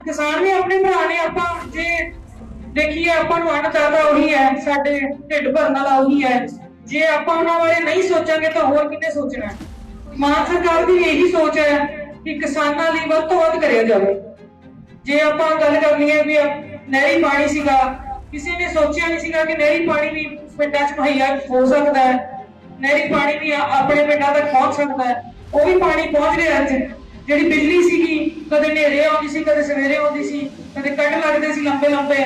ਕਿਸਾਨ ਵੀ ਆਪਣੇ ਭਰਾ ਨੇ ਆਪਾਂ ਜੇ ਦੇਖੀਏ, ਆਪਾਂ ਨੂੰ ਅੰਨਦਾਤਾ ਉਹੀ ਹੈ, ਸਾਡੇ ਢਿੱਡ ਭਰਨ ਵਾਲਾ ਉਹੀ ਹੈ। ਜੇ ਆਪਾਂ ਉਹਨਾਂ ਬਾਰੇ ਨਹੀਂ ਸੋਚਾਂਗੇ ਤਾਂ ਹੋਰ ਕਿੰਨੇ ਸੋਚਣਾ ਮਾਨ ਸਰਕਾਰ ਦੀ ਇਹੀ ਸੋਚ ਹੈ ਕਿ ਕਿਸਾਨਾਂ ਲਈ ਵੱਧ ਤੋਂ ਵੱਧ ਕਰਿਆ ਜਾਵੇ। ਜੇ ਆਪਾਂ ਗੱਲ ਕਰਨੀ ਹੈ ਵੀ ਨਹਿਰੀ ਪਾਣੀ ਸੀਗਾ, ਕਿਸੇ ਨੇ ਸੋਚਿਆ ਨਹੀਂ ਸੀਗਾ ਕਿ ਨਹਿਰੀ ਪਾਣੀ ਵੀ ਪਿੰਡਾਂ 'ਚ ਮੁਹੱਈਆ ਹੋ ਸਕਦਾ ਹੈ। ਨਹਿਰੀ ਪਾਣੀ ਵੀ ਆਪਣੇ ਪਿੰਡਾਂ ਤੱਕ ਪਹੁੰਚ ਸਕਦਾ ਹੈ। ਉਹ ਵੀ ਪਾਣੀ ਪਹੁੰਚ ਰਿਹਾ ਅੱਜ ਜਿਹੜੀ ਬਿਜਲੀ ਸੀਗੀ ਕਦੇ ਹਨੇਰੇ ਆਉਂਦੀ ਸੀ, ਕਦੇ ਸਵੇਰੇ ਆਉਂਦੀ ਸੀ, ਕਦੇ ਕੱਟ ਲੱਗਦੇ ਸੀ ਲੰਬੇ ਲੰਬੇ।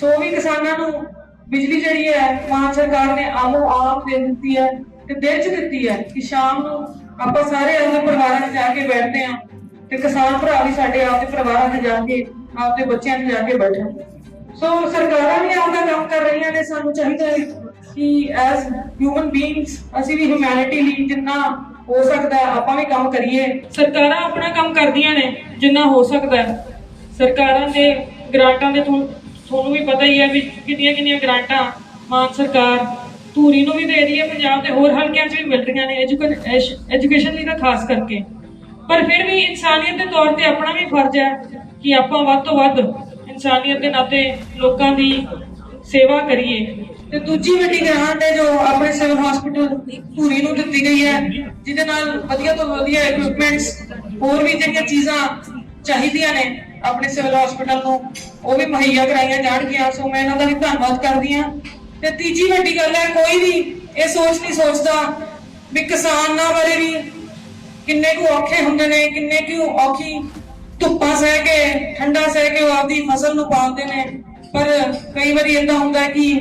ਸੋ ਵੀ ਕਿਸਾਨਾਂ ਨੂੰ ਬਿਜਲੀ ਜਿਹੜੀ ਹੈ, ਮਾਨ ਸਰਕਾਰ ਨੇ ਆਮੋ ਆਮ ਦੇ ਦਿੱਤੀ ਹੈ ਤੇ ਦਿਨ ਚ ਦਿੱਤੀ ਹੈ ਕਿ ਸ਼ਾਮ ਨੂੰ ਆਪਾਂ ਸਾਰੇ ਆਪਣੇ ਪਰਿਵਾਰਾਂ 'ਚ ਜਾ ਕੇ ਬੈਠਦੇ ਹਾਂ ਤੇ ਕਿਸਾਨ ਭਰਾ ਵੀ ਸਾਡੇ ਆਪਦੇ ਪਰਿਵਾਰਾਂ 'ਚ ਜਾ ਕੇ, ਆਪਦੇ ਬੱਚਿਆਂ 'ਚ ਜਾ ਕੇ ਬੈਠਣ। ਸੋ ਸਰਕਾਰਾਂ ਵੀ ਆਪਦਾ ਕੰਮ ਕਰ ਰਹੀਆਂ ਨੇ ਸਾਨੂੰ ਚਾਹੀਦਾ ਹੈ ਕਿ ਐਸ ਹਿਊਮਨ ਬੀਇੰਗਸ ਅਸੀਂ ਵੀ ਹਿਊਮੈਨਿਟੀ ਲਈ ਜਿੰਨਾ ਹੋ ਸਕਦਾ ਆਪਾਂ ਵੀ ਕੰਮ ਕਰੀਏ। ਸਰਕਾਰਾਂ ਆਪਣਾ ਕੰਮ ਕਰਦੀਆਂ ਨੇ, ਜਿੰਨਾ ਹੋ ਸਕਦਾ ਸਰਕਾਰਾਂ ਦੇ ਗ੍ਰਾਂਟਾਂ ਦੇ ਤੁਹਾਨੂੰ ਤੁਹਾਨੂੰ ਵੀ ਪਤਾ ਹੀ ਹੈ ਵੀ ਕਿੰਨੀਆਂ ਕਿੰਨੀਆਂ ਗ੍ਰਾਂਟਾਂ ਮਾਨ ਸਰਕਾਰ ਧੂਰੀ ਨੂੰ ਵੀ ਦੇ ਰਹੀ ਹੈ, ਪੰਜਾਬ ਦੇ ਹੋਰ ਹਲਕਿਆਂ 'ਚ ਵੀ ਮਿਲ ਰਹੀਆਂ ਨੇ ਐਜੂਕੇਸ਼ਨ ਲਈ ਤਾਂ ਖਾਸ ਕਰਕੇ। ਪਰ ਫਿਰ ਵੀ ਇਨਸਾਨੀਅਤ ਦੇ ਤੌਰ ਤੇ ਆਪਣਾ ਵੀ ਫਰਜ਼ ਹੈ ਕਿ ਆਪਾਂ ਵੱਧ ਤੋਂ ਵੱਧ ਇਨਸਾਨੀਅਤ ਦੇ ਨਾਤੇ ਲੋਕਾਂ ਦੀ ਸੇਵਾ ਕਰੀਏ। ਤੇ ਦੂਜੀ ਵੱਡੀ ਗ੍ਰਾਂਟ ਹੈ ਜੋ ਆਪਣੇ ਸਿਵਲ ਹਸਪੀਟਲ ਧੂਰੀ ਨੂੰ ਦਿੱਤੀ ਗਈ ਹੈ, ਜਿਹਦੇ ਨਾਲ ਵਧੀਆ ਤੋਂ ਵਧੀਆ ਇਕਵਿਪਮੈਂਟਸ ਹੋਰ ਵੀ ਜਿਹੜੀਆਂ ਚੀਜ਼ਾਂ ਚਾਹੀਦੀਆਂ ਨੇ ਆਪਣੇ ਸਿਵਲ ਹਸਪੀਟਲ ਨੂੰ, ਉਹ ਵੀ ਮੁਹੱਈਆ ਕਰਾਈਆਂ ਜਾਣਗੀਆਂ। ਸੋ ਮੈਂ ਇਹਨਾਂ ਦਾ ਵੀ ਧੰਨਵਾਦ ਕਰਦੀ ਹਾਂ। ਤੇ ਤੀਜੀ ਵੱਡੀ ਗੱਲ ਹੈ, ਕੋਈ ਵੀ ਇਹ ਸੋਚ ਨਹੀਂ ਸੋਚਦਾ ਵੀ ਕਿਸਾਨਾਂ ਬਾਰੇ ਵੀ। ਕਿੰਨੇ ਕੁ ਔਖੇ ਹੁੰਦੇ ਨੇ, ਕਿੰਨੇ ਕੁ ਔਖੀ ਧੁੱਪਾਂ ਸਹਿ ਕੇ, ਠੰਡਾ ਸਹਿ ਕੇ ਉਹ ਆਪਦੀ ਫਸਲ ਨੂੰ ਪਾਉਂਦੇ ਨੇ। ਪਰ ਕਈ ਵਾਰੀ ਇਦਾਂ ਹੁੰਦਾ ਹੈ ਕਿ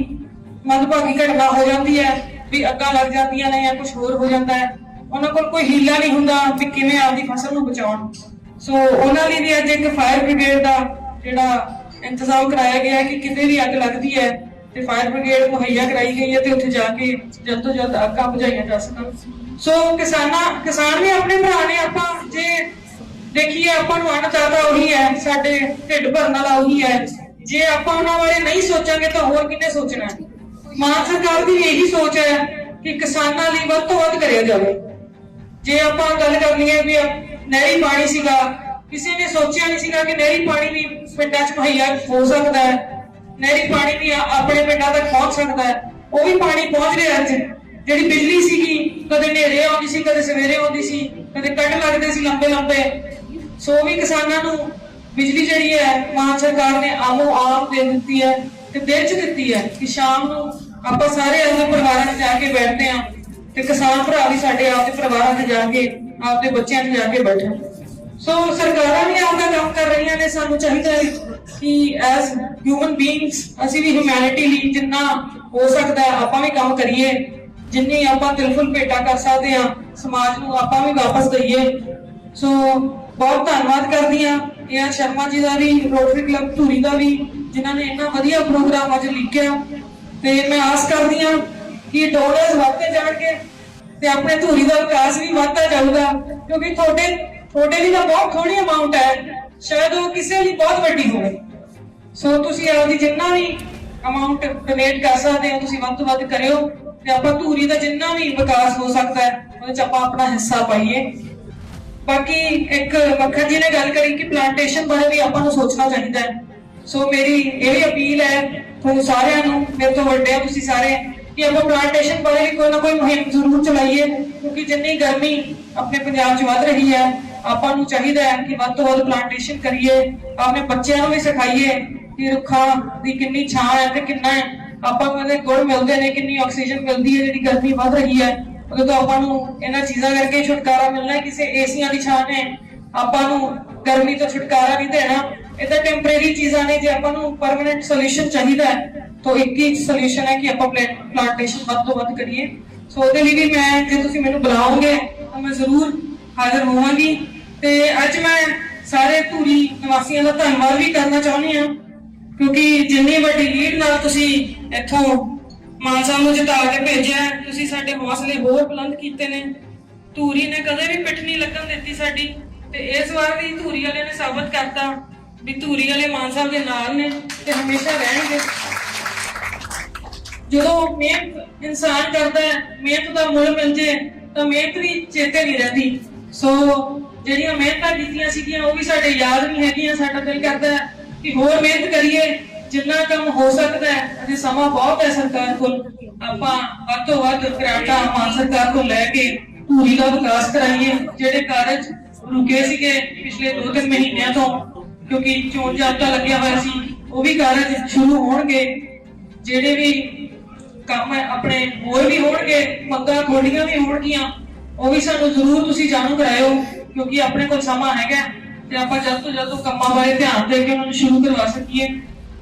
ਮੰਦਭਾਗੀ ਘਟਨਾ ਹੋ ਜਾਂਦੀ ਹੈ, ਵੀ ਅੱਗਾਂ ਲੱਗ ਜਾਂਦੀਆਂ ਨੇ ਜਾਂ ਕੁਝ ਹੋਰ ਹੋ ਜਾਂਦਾ ਹੈ। ਉਹਨਾਂ ਕੋਲ ਕੋਈ ਹੀਲਾ ਨਹੀਂ ਹੁੰਦਾ ਵੀ ਕਿਵੇਂ ਆਪਦੀ ਫਸਲ ਨੂੰ ਬਚਾਉਣ। ਸੋ ਉਹਨਾਂ ਲਈ ਵੀ ਅੱਜ ਇੱਕ ਫਾਇਰ ਬ੍ਰਿਗੇਡ ਦਾ ਜਿਹੜਾ ਇੰਤਜ਼ਾਮ ਕਰਾਇਆ ਗਿਆ ਹੈ ਕਿ ਕਿਤੇ ਵੀ ਅੱਗ ਲੱਗਦੀ ਹੈ ਤੇ ਫਾਇਰ ਬ੍ਰਿਗੇਡ ਮੁਹੱਈਆ ਕਰਾਈ ਗਈ ਹੈ ਤੇ ਉੱਥੇ ਜਾ ਕੇ ਜਲਦ ਤੋਂ ਜਲਦ ਅੱਗਾਂ ਬੁਝਾਈਆਂ ਜਾ ਸਕਣ। ਸੋ ਕਿਸਾਨਾਂ, ਕਿਸਾਨ ਵੀ ਆਪਣੇ ਭਰਾ ਨੇ, ਆਪਾਂ ਜੇ ਦੇਖੀਏ, ਆਪਾਂ ਨੂੰ ਅੰਨਦਾਤਾ ਉਹੀ ਹੈ, ਸਾਡੇ ਢਿੱਡ ਭਰਨ ਵਾਲਾ ਉਹੀ ਹੈ। ਜੇ ਆਪਾਂ ਉਹਨਾਂ ਬਾਰੇ ਨਹੀਂ ਸੋਚਾਂਗੇ ਤਾਂ ਹੋਰ ਕਿੰਨੇ ਸੋਚਣਾ ਹੈ? ਮਾਨ ਸਰਕਾਰ ਦੀ ਇਹੀ ਸੋਚ ਹੈ ਕਿ ਕਿਸਾਨਾਂ ਲਈ ਵੱਧ ਤੋਂ ਵੱਧ ਕਰਿਆ ਜਾਵੇ। ਜੇ ਆਪਾਂ ਗੱਲ ਕਰਨੀ ਹੈ ਵੀ ਨਹਿਰੀ ਪਾਣੀ ਸੀਗਾ, ਕਿਸੇ ਨੇ ਸੋਚਿਆ ਨਹੀਂ ਸੀਗਾ ਕਿ ਨਹਿਰੀ ਪਾਣੀ ਵੀ ਪਿੰਡਾਂ 'ਚ ਮੁਹੱਈਆ ਹੋ ਸਕਦਾ ਹੈ। ਨਹਿਰੀ ਪਾਣੀ ਵੀ ਆਪਣੇ ਪਿੰਡਾਂ ਤੱਕ ਪਹੁੰਚ ਸਕਦਾ ਹੈ। ਉਹ ਵੀ ਪਾਣੀ ਪਹੁੰਚ ਰਿਹਾ ਅੱਜ ਜਿਹੜੀ ਬਿਜਲੀ ਸੀਗੀ, ਕਦੇ ਹਨੇਰੇ ਆਉਂਦੀ ਸੀ, ਕਦੇ ਸਵੇਰੇ ਆਉਂਦੀ ਸੀ, ਕਦੇ ਕੱਟ ਲੱਗਦੇ ਸੀ ਲੰਬੇ ਲੰਬੇ। ਸੋ ਵੀ ਕਿਸਾਨਾਂ ਨੂੰ ਬਿਜਲੀ ਜਿਹੜੀ ਹੈ, ਮਾਨ ਸਰਕਾਰ ਨੇ ਆਮੋ ਆਮ ਦੇ ਦਿੱਤੀ ਹੈ ਤੇ ਦਿਲ ਚ ਦਿੱਤੀ ਹੈ ਕਿ ਸ਼ਾਮ ਨੂੰ ਆਪਾਂ ਸਾਰੇ ਆਪਣੇ ਪਰਿਵਾਰਾਂ 'ਚ ਜਾ ਕੇ ਬੈਠਦੇ ਹਾਂ ਤੇ ਕਿਸਾਨ ਭਰਾ ਵੀ ਸਾਡੇ ਆਪਦੇ ਪਰਿਵਾਰਾਂ 'ਚ ਜਾ ਕੇ, ਆਪਦੇ ਬੱਚਿਆਂ 'ਚ ਜਾ ਕੇ ਬੈਠਣ ਸੋ ਸਰਕਾਰਾਂ ਵੀ ਆਪਦਾ ਕੰਮ ਕਰ ਰਹੀਆਂ ਨੇ, ਸਾਨੂੰ ਚਾਹੀਦਾ ਹੈ ਕਿ ਐਸ ਹਿਊਮਨ ਬੀਇੰਗਸ ਅਸੀਂ ਵੀ ਹਿਊਮੈਨਿਟੀ ਲਈ ਜਿੰਨਾ ਹੋ ਸਕਦਾ ਆਪਾਂ ਵੀ ਕੰਮ ਕਰੀਏ। ਜਿੰਨੀ ਆਪਾਂ ਤਿਲਫੁਲ ਭੇਟਾ ਕਰ ਸਕਦੇ ਹਾਂ, ਸਮਾਜ ਨੂੰ ਆਪਾਂ ਵੀ ਵਾਪਸ ਦਈਏ। ਸੋ ਬਹੁਤ ਧੰਨਵਾਦ ਕਰਦੀ ਹਾਂ ਇਹ ਸ਼ਰਮਾ ਜੀ ਦਾ ਵੀ, ਰੋਟਰੀ ਕਲੱਬ ਧੂਰੀ ਦਾ ਵੀ, ਜਿਨ੍ਹਾਂ ਨੇ ਇੰਨਾ ਵਧੀਆ ਪ੍ਰੋਗਰਾਮ ਅੱਜ ਲਿਖਿਆ। ਤੇ ਮੈਂ ਆਸ ਕਰਦੀ ਹਾਂ ਕਿ ਡੋਨਰਸ ਵੱਧਦੇ ਜਾਣਗੇ ਤੇ ਆਪਣੇ ਧੂਰੀ ਦਾ ਵਿਕਾਸ ਵੀ ਵੱਧਦਾ ਜਾਊਗਾ, ਕਿਉਂਕਿ ਤੁਹਾਡੇ ਤੁਹਾਡੇ ਲਈ ਤਾਂ ਬਹੁਤ ਥੋੜੀ ਅਮਾਉਂਟ ਹੈ। ਸ਼ਾਇਦ ਉਹ ਕਿਸੇ ਲਈ ਬਹੁਤ ਵੱਡੀ ਹੋਵੇ। ਸੋ ਤੁਸੀਂ ਆਪਦੀ ਜਿੰਨਾ ਵੀ ਅਮਾਉਂਟ ਡੋਨੇਟ ਕਰ ਸਕਦੇ ਹੋ, ਤੁਸੀਂ ਵੱਧ ਤੋਂ ਵੱਧ ਕਰਿਓ ਤੇ ਆਪਾਂ ਧੂਰੀ ਦਾ ਜਿੰਨਾ ਵੀ ਵਿਕਾਸ ਹੋ ਸਕਦਾ ਹੈ, ਉਹਦੇ ਚ ਆਪਾਂ ਆਪਣਾ ਹਿੱਸਾ ਪਾਈਏ। ਬਾਕੀ ਇੱਕ ਮੱਖਣ ਜੀ ਨੇ ਗੱਲ ਕਰੀ ਕਿ ਪਲਾਂਟੇਸ਼ਨ ਬਾਰੇ ਵੀ ਆਪਾਂ ਨੂੰ ਸੋਚਣਾ ਚਾਹੀਦਾ ਹੈ। ਸੋ ਮੇਰੀ ਇਹ ਅਪੀਲ ਹੈ ਤੁਹਾਨੂੰ ਸਾਰਿਆਂ ਨੂੰ, ਮੇਰੇ ਤੋਂ ਵੱਡੇ ਹੋ ਤੁਸੀਂ ਸਾਰੇ ਕਿ ਆਪਾਂ ਪਲਾਂਟੇਸ਼ਨ ਬਾਰੇ ਵੀ ਕੋਈ ਨਾ ਕੋਈ ਮੁਹਿੰਮ ਜ਼ਰੂਰ ਚਲਾਈਏ, ਕਿਉਂਕਿ ਜਿੰਨੀ ਗਰਮੀ ਆਪਣੇ ਪੰਜਾਬ 'ਚ ਵੱਧ ਰਹੀ ਹੈ, ਆਪਾਂ ਨੂੰ ਚਾਹੀਦਾ ਹੈ ਕਿ ਵੱਧ ਤੋਂ ਵੱਧ ਪਲਾਂਟੇਸ਼ਨ ਕਰੀਏ, ਆਪਣੇ ਬੱਚਿਆਂ ਨੂੰ ਵੀ ਸਿਖਾਈਏ ਕਿ ਰੁੱਖਾਂ ਦੀ ਕਿੰਨੀ ਛਾਂ ਹੈ ਤੇ ਕਿੰਨਾ ਆਪਾਂ ਨੂੰ ਇਹਦੇ ਗੁਣ ਮਿਲਦੇ ਨੇ, ਕਿੰਨੀ ਆਕਸੀਜਨ ਮਿਲਦੀ ਹੈ, ਜਿਹੜੀ ਗਰਮੀ ਵੱਧ ਰਹੀ ਹੈ। ਉਦੋਂ ਤੋਂ ਆਪਾਂ ਨੂੰ ਇਹਨਾਂ ਚੀਜ਼ਾਂ ਕਰਕੇ ਛੁਟਕਾਰਾ ਮਿਲਣਾ ਕਿਸੇ ਏਸੀਆਂ ਦੀ ਛਾਂ ਨੇ। ਆਪਾਂ ਨੂੰ ਗਰਮੀ ਤੋਂ ਛੁਟਕਾਰਾ ਨਹੀਂ ਦੇਣਾ। ਇਹ ਤਾਂ ਟੈਂਪਰੇਰੀ ਚੀਜ਼ਾਂ ਨੇ, ਜੇ ਆਪਾਂ ਨੂੰ ਪਰਮਨੈਂਟ ਸੋਲੂਸ਼ਨ ਚਾਹੀਦਾ ਹੈ, ਤਾਂ ਇੱਕ ਹੀ ਸੋਲੂਸ਼ਨ ਹੈ ਕਿ ਆਪਾਂ ਪਲਾਂਟੇਸ਼ਨ ਵੱਧ ਤੋਂ ਵੱਧ ਕਰੀਏ। ਸੋ ਉਹਦੇ ਲਈ ਵੀ ਮੈਂ, ਜੇ ਤੁਸੀਂ ਮੈਨੂੰ ਬੁਲਾਓਗੇ, ਤਾਂ ਮੈਂ ਜ਼ਰੂਰ ਹਾਜ਼ਰ ਹੋਵਾਂਗੀ। ਤੇ ਅੱਜ ਮੈਂ ਸਾਰੇ ਧੂਰੀ ਨਿਵਾਸੀਆਂ ਦਾ ਧੰਨਵਾਦ ਵੀ ਕਰਨਾ ਚਾਹੁੰਦੀ ਹਾਂ, ਕਿਉਂਕਿ ਜਿੰਨੀ ਵੱਡੀ ਲੀਡ ਨਾਲ ਤੁਸੀਂ ਇੱਥੋਂ ਮਾਨਸਾ ਨੂੰ ਜਿਤਾ ਕੇ ਭੇਜਿਆ ਤੁਸੀਂ ਸਾਡੇ ਹੌਸਲੇ ਹੋਰ ਬੁਲੰਦ ਕੀਤੇ ਨੇ। ਧੂਰੀ ਨੇ ਕਦੇ ਵੀ ਪਿੱਠ ਨਹੀਂ ਲੱਗਣ ਦਿੱਤੀ ਸਾਡੀ, ਤੇ ਇਸ ਵਾਰ ਵੀ ਧੂਰੀ ਵਾਲੇ ਨੇ ਸਾਬਤ ਕਰਤਾ। ਵੀ ਧੂਰੀ ਵਾਲੇ ਮਾਨ ਸਾਹਿਬ ਦੇ ਨਾਲ ਨੇ ਤੇ ਹਮੇਸ਼ਾ ਰਹਿਣਗੇ। ਜਦੋਂ ਮਿਹਨਤ ਇਨਸਾਨ ਕਰਦਾ ਹੈ, ਮਿਹਨਤ ਦਾ ਮੁੱਲ ਮਿਲ ਜੇ, ਤਾਂ ਮਿਹਨਤ ਵੀ ਚੇਤੇ ਨਹੀਂ ਰਹਿੰਦੀ। ਸੋ ਜਿਹੜੀਆਂ ਮਿਹਨਤਾਂ ਕੀਤੀਆਂ ਸੀਗੀਆਂ, ਉਹ ਵੀ ਸਾਡੇ ਯਾਦ ਨਹੀਂ ਹੈਗੀਆਂ, ਸਾਡਾ ਦਿਲ ਕਰਦਾ ਕਿ ਹੋਰ ਮਿਹਨਤ ਕਰੀਏ। ਜਿੰਨਾ ਕੰਮ ਹੋ ਸਕਦਾ ਹੈ, ਅਜੇ ਸਮਾਂ ਬਹੁਤ ਹੈ ਸਰਕਾਰ ਕੋਲ। ਆਪਾਂ ਵੱਧ ਤੋਂ ਵੱਧ ਗ੍ਰਾਂਟਾਂ ਮਾਨ ਸਰਕਾਰ ਕੋਲ ਲੈ ਕੇ ਧੂਰੀ ਦਾ ਵਿਕਾਸ ਕਰਾਈਏ, ਜਿਹੜੇ ਕਾਰਜ ਰੁਕੇ ਸੀਗੇ ਪਿਛਲੇ 2-3 ਮਹੀਨਿਆਂ ਤੋਂ। ਕਿਉਂਕਿ ਚੋਣ ਜਾਬਤਾ ਲੱਗਿਆ ਹੋਇਆ ਸੀ। ਉਹ ਵੀ ਕਾਰਜ ਸ਼ੁਰੂ ਹੋਣਗੇ। ਜਿਹੜੇ ਵੀ ਕੰਮ ਆਪਣੇ ਹੋਰ ਵੀ ਹੋਣਗੇ ਮੰਗਾਂ ਖੋਲੀਆਂ ਵੀ ਹੋਣਗੀਆਂ, ਉਹ ਵੀ ਸਾਨੂੰ ਜ਼ਰੂਰ ਤੁਸੀਂ ਜਾਣੂ ਕਰਾਇਓ, ਕਿਉਂਕਿ ਆਪਣੇ ਕੋਲ ਸਮਾਂ ਹੈਗਾ ਤੇ ਆਪਾਂ ਜਲਦ ਤੋਂ ਜਲਦ ਉਹ ਕੰਮਾਂ ਬਾਰੇ ਧਿਆਨ ਦੇ ਕੇ ਉਹਨਾਂ ਨੂੰ ਸ਼ੁਰੂ ਕਰਵਾ ਸਕੀਏ।